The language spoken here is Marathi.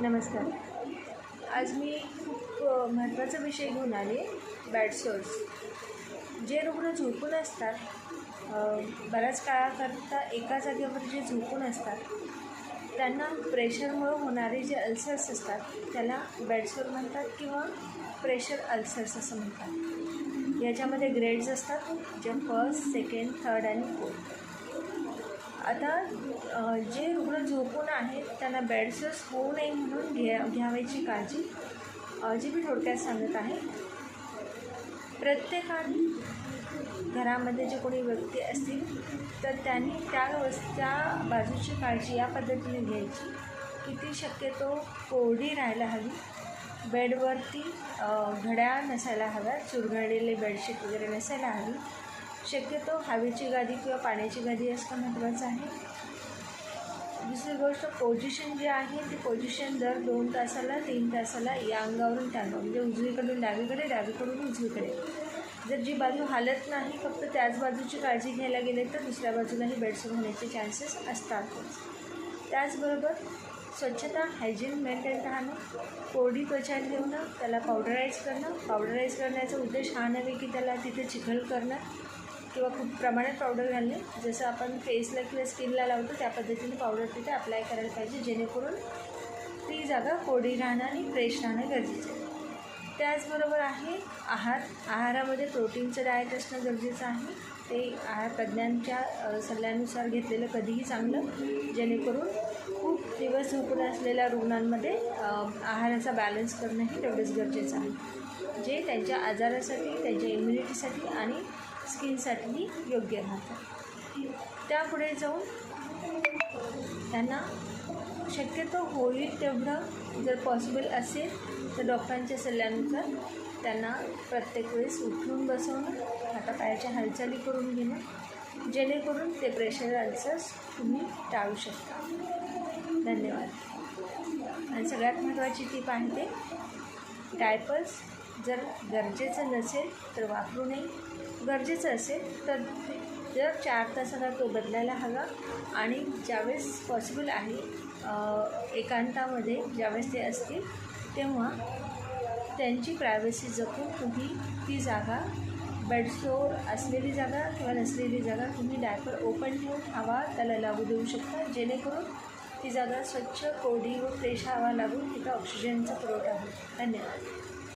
नमस्कार. आज मी खूप महत्त्वाचा विषय घेऊन आले बॅड सोर्स जे रुग्ण झोपून असतात बऱ्याच काळाकरता एका जागेवर जे झोपून असतात त्यांना प्रेशरमुळं होणारे जे अल्सर्स असतात त्याला बॅडसोर म्हणतात किंवा प्रेशर अल्सर्स असं म्हणतात. याच्यामध्ये ग्रेड्स असतात जे फर्स्ट सेकंड थर्ड आणि फोर्थ आता जे रुग्ण झोपून आहेत त्यांना बेडसेस होऊ नये म्हणून घ्या घ्यावायची काळजी जी मी थोडक्यात सांगत आहे. प्रत्येकाने घरामध्ये जे कोणी व्यक्ती असतील तर त्यांनी त्या वस त्या बाजूची काळजी या पद्धतीने घ्यायची की ती शक्यतो कोरडी राहायला हवी. बेडवरती घड्या घड्याळ नसायला हव्या चुरघडलेले बेडशीट वगैरे नसायला हवी. शक्यतो हवेची गादी किंवा पाण्याची गादी असणं महत्त्वाचं आहे. दुसरी गोष्ट पोझिशन जे आहे ती पोझिशन दर दोन तासाला तीन तासाला या अंगावरून त्या म्हणजे उजवीकडून डावीकडे डावीकडून उजवीकडे. जर जी बाजू हालत नाही फक्त त्याच बाजूची काळजी घ्यायला गेले तर दुसऱ्या बाजूलाही बेडसून होण्याचे चान्सेस असतातच त्याचबरोबर स्वच्छता हायजीन मेंटेन राहणं कोरडी त्वचा ठेवणं त्याला पावडराईज करणं. पावडराईज करण्याचा उद्देश हा नव्हे की त्याला तिथे चिखल करणं. किंवा खूप प्रमाणात पावडर घालणे. जसं आपण फेसला किंवा स्किनला लावतो त्या पद्धतीने पावडर तिथे अप्लाय करायला पाहिजे. जेणेकरून ती जागा कोडी राहणं आणि फ्रेश राहणं गरजेचं आहे. त्याचबरोबर आहे आहार. आहारामध्ये प्रोटीनचं डाएट असणं गरजेचं आहे. ते आहार तज्ज्ञांच्या सल्ल्यानुसार घेतलेलं कधीही चांगलं. जेणेकरून खूप दिवस झोपून असलेल्या रुग्णांमध्ये आहाराचा बॅलन्स करणंही तेवढंच गरजेचं आहे. जे त्यांच्या आजारासाठी त्यांच्या इम्युनिटीसाठी आणि स्किनसाठी योग्य राहतं. त्यापुढे जाऊन त्यांना शक्यतो होईल तेवढं जर पॉसिबल असेल तर डॉक्टरांच्या सल्ल्यानुसार त्यांना प्रत्येक वेळेस उठून बसवणं हातापायाच्या हालचाली करून घेणं जेणेकरून ते प्रेशर अल्सर्स तुम्ही टाळू शकता. धन्यवाद. आणि सगळ्यात महत्त्वाची टीप आहे ते डायपर्स जर गरजेचं नसेल तर वापरू नये. गरजेचं असेल तर दर चार तासाला तो बदलायला हवा. आणि ज्यावेळेस पॉसिबल आहे एकांतामध्ये ज्यावेळेस ते असतील तेव्हा त्यांची प्रायव्हसी जपून तुम्ही ती जागा बेडसोर असलेली जागा किंवा नसलेली जागा तुम्ही डायपर ओपन ठेवून हवा त्याला लागू देऊ शकता. जेणेकरून ती जागा स्वच्छ कोरडी व फ्रेश हवा लागून तिथं ऑक्सिजनचा पुरवठा होईल. धन्यवाद.